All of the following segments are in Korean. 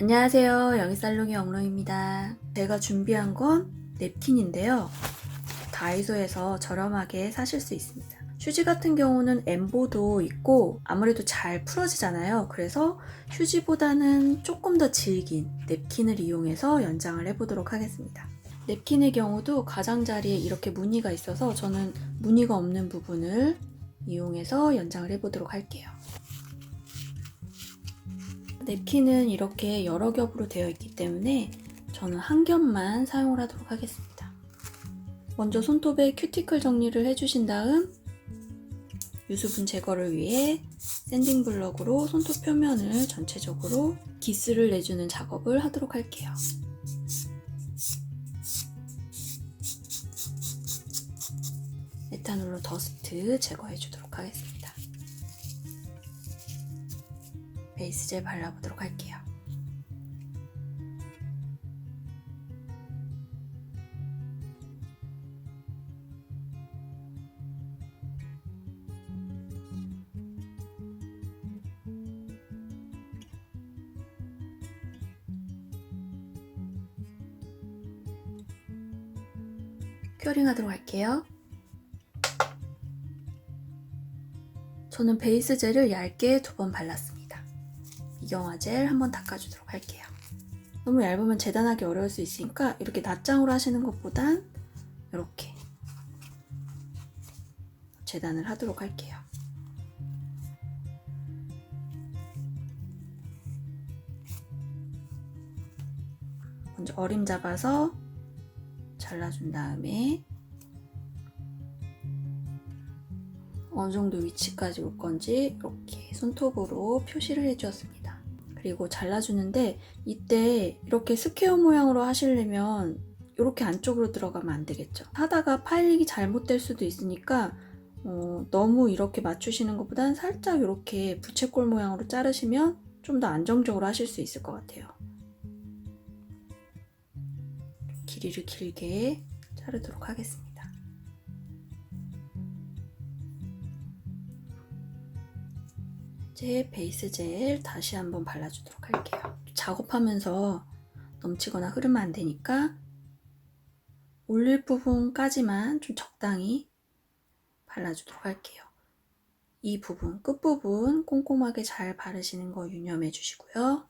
안녕하세요. 영희살롱의 영롱입니다. 제가 준비한 건 냅킨인데요. 다이소에서 저렴하게 사실 수 있습니다. 휴지 같은 경우는 엠보도 있고 아무래도 잘 풀어지잖아요. 그래서 휴지보다는 조금 더 질긴 냅킨을 이용해서 연장을 해보도록 하겠습니다. 냅킨의 경우도 가장자리에 이렇게 무늬가 있어서 저는 무늬가 없는 부분을 이용해서 연장을 해보도록 할게요. 냅킨은 이렇게 여러 겹으로 되어 있기 때문에 저는 한 겹만 사용을 하도록 하겠습니다. 먼저 손톱에 큐티클 정리를 해주신 다음 유수분 제거를 위해 샌딩 블럭으로 손톱 표면을 전체적으로 기스를 내주는 작업을 하도록 할게요. 에탄올로 더스트 제거해 주도록 하겠습니다. 베이스 젤 발라보도록 할게요. 큐어링 하도록 할게요. 저는 베이스 젤을 얇게 두 번 발랐습니다. 이경화 젤 한번 닦아주도록 할게요. 너무 얇으면 재단하기 어려울 수 있으니까 이렇게 낱장으로 하시는 것보단 이렇게 재단을 하도록 할게요. 먼저 어림 잡아서 잘라준 다음에 어느 정도 위치까지 올 건지 이렇게 손톱으로 표시를 해주었습니다. 그리고 잘라주는데 이때 이렇게 스퀘어 모양으로 하시려면 이렇게 안쪽으로 들어가면 안 되겠죠. 하다가 파일링이 잘못될 수도 있으니까 어, 너무 이렇게 맞추시는 것보단 살짝 이렇게 부채꼴 모양으로 자르시면 좀 더 안정적으로 하실 수 있을 것 같아요. 길이를 길게 자르도록 하겠습니다. 제 베이스 젤 다시 한번 발라주도록 할게요. 작업하면서 넘치거나 흐르면 안 되니까 올릴 부분까지만 좀 적당히 발라주도록 할게요. 이 부분, 끝부분 꼼꼼하게 잘 바르시는 거 유념해 주시고요.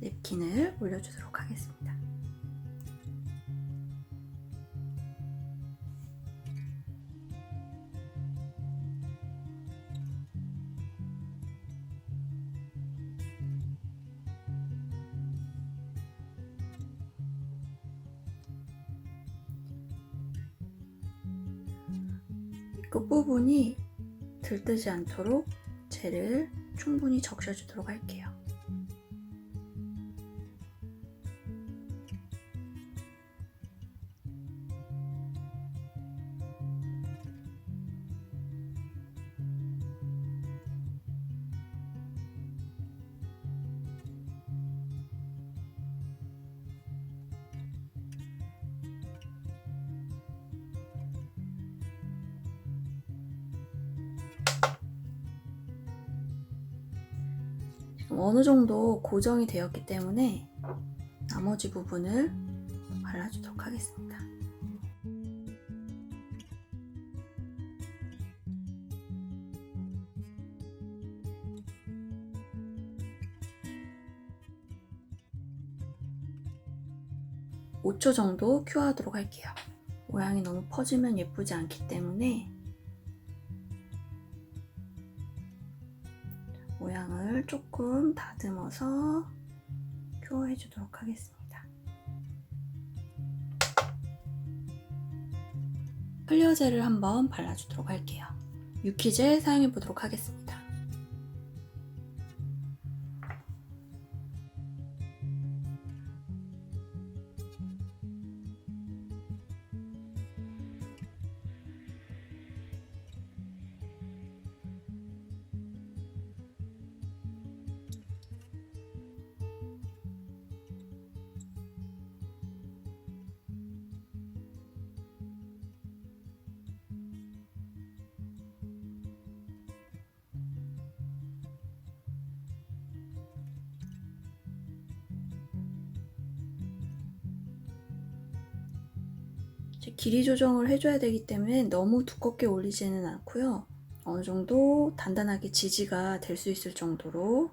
냅킨을 올려주도록 하겠습니다. 끝부분이 들뜨지 않도록 젤을 충분히 적셔주도록 할게요. 어느 정도 고정이 되었기 때문에 나머지 부분을 발라주도록 하겠습니다. (5초) 정도 큐어하도록 할게요 모양이 너무 퍼지면 예쁘지 않기 때문에 조금 다듬어서 큐어해 주도록 하겠습니다. 클리어젤을 한번 발라주도록 할게요. 유키젤 사용해 보도록 하겠습니다. 길이 조정을 해줘야 되기 때문에 너무 두껍게 올리지는 않고요. 어느 정도 단단하게 지지가 될 수 있을 정도로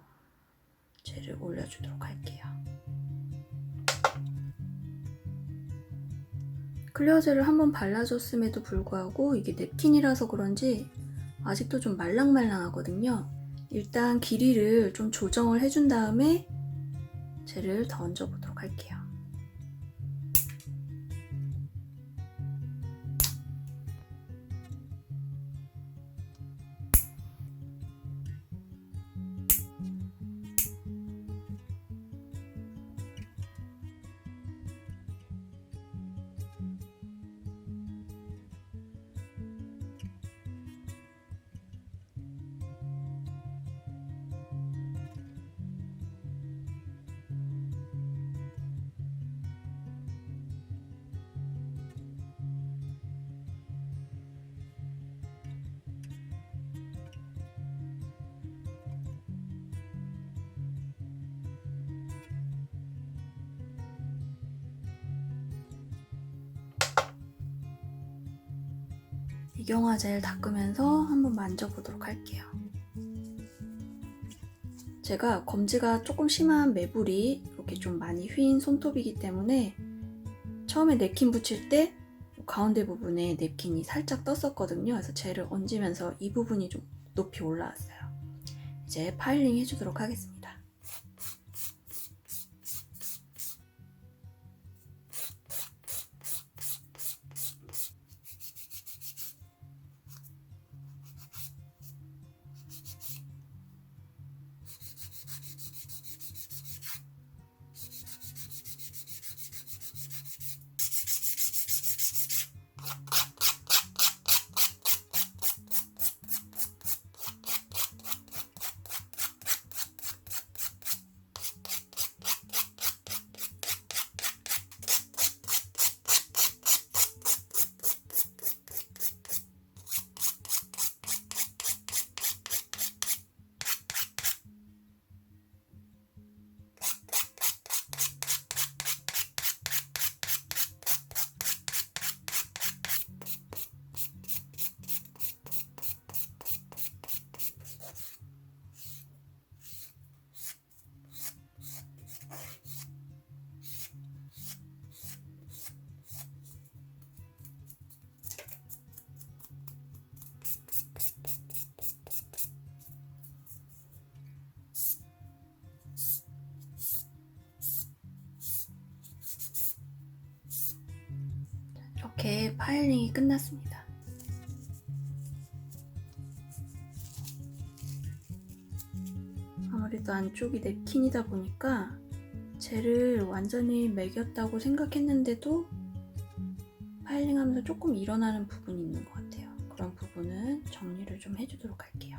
젤을 올려주도록 할게요. 클리어 젤을 한번 발라줬음에도 불구하고 이게 냅킨이라서 그런지 아직도 좀 말랑말랑하거든요. 일단 길이를 좀 조정을 해준 다음에 젤을 더 얹어보도록 할게요. 이경화 젤 닦으면서 한번 만져보도록 할게요. 제가 검지가 조금 심한 매불이 이렇게 좀 많이 휜 손톱이기 때문에 처음에 냅킨 붙일 때 가운데 부분에 냅킨이 살짝 떴었거든요. 그래서 젤을 얹으면서 이 부분이 좀 높이 올라왔어요. 이제 파일링 해주도록 하겠습니다. 파일링이 끝났습니다. 아무래도 안쪽이 냅킨이다 보니까 젤을 완전히 매겼다고 생각했는데도 파일링하면서 조금 일어나는 부분이 있는 것 같아요. 그런 부분은 정리를 좀 해주도록 할게요.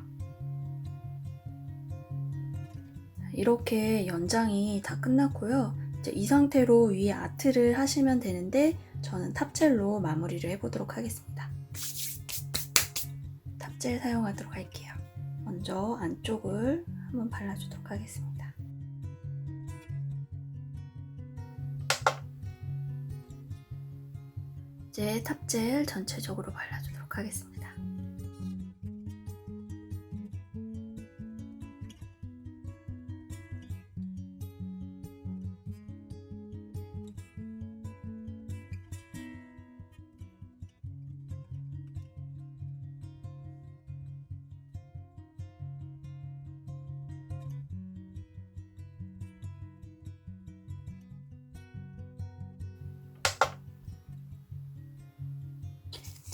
이렇게 연장이 다 끝났고요. 이 상태로 위에 아트를 하시면 되는데 저는 탑젤로 마무리를 해보도록 하겠습니다. 탑젤 사용하도록 할게요. 먼저 안쪽을 한번 발라주도록 하겠습니다. 이제 탑젤 전체적으로 발라주도록 하겠습니다.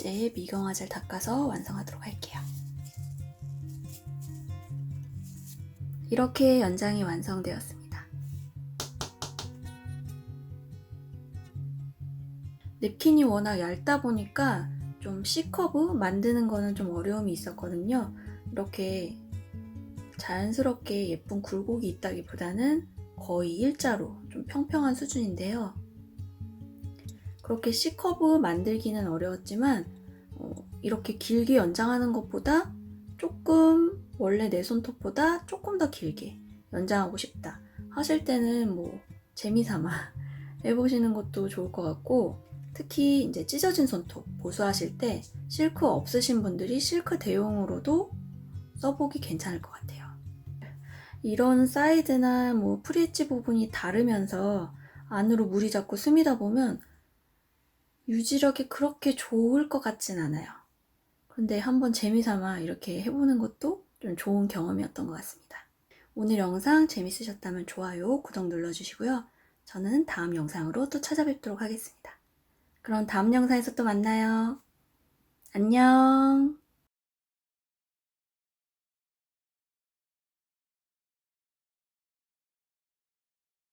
이제 미경화젤 닦아서 완성하도록 할게요. 이렇게 연장이 완성되었습니다. 냅킨이 워낙 얇다 보니까 좀 C커브 만드는 거는 좀 어려움이 있었거든요. 이렇게 자연스럽게 예쁜 굴곡이 있다기보다는 거의 일자로 좀 평평한 수준인데요. 그렇게 C커브 만들기는 어려웠지만 어, 이렇게 길게 연장하는 것보다 조금 원래 내 손톱보다 조금 더 길게 연장하고 싶다 하실 때는 뭐 재미삼아 해보시는 것도 좋을 것 같고 특히 이제 찢어진 손톱 보수하실 때 실크 없으신 분들이 실크 대용으로도 써보기 괜찮을 것 같아요. 이런 사이드나 뭐 프리엣지 부분이 다르면서 안으로 물이 자꾸 스미다 보면 유지력이 그렇게 좋을 것 같진 않아요. 근데 한번 재미삼아 이렇게 해보는 것도 좀 좋은 경험이었던 것 같습니다. 오늘 영상 재밌으셨다면 좋아요, 구독 눌러주시고요. 저는 다음 영상으로 또 찾아뵙도록 하겠습니다. 그럼 다음 영상에서 또 만나요. 안녕.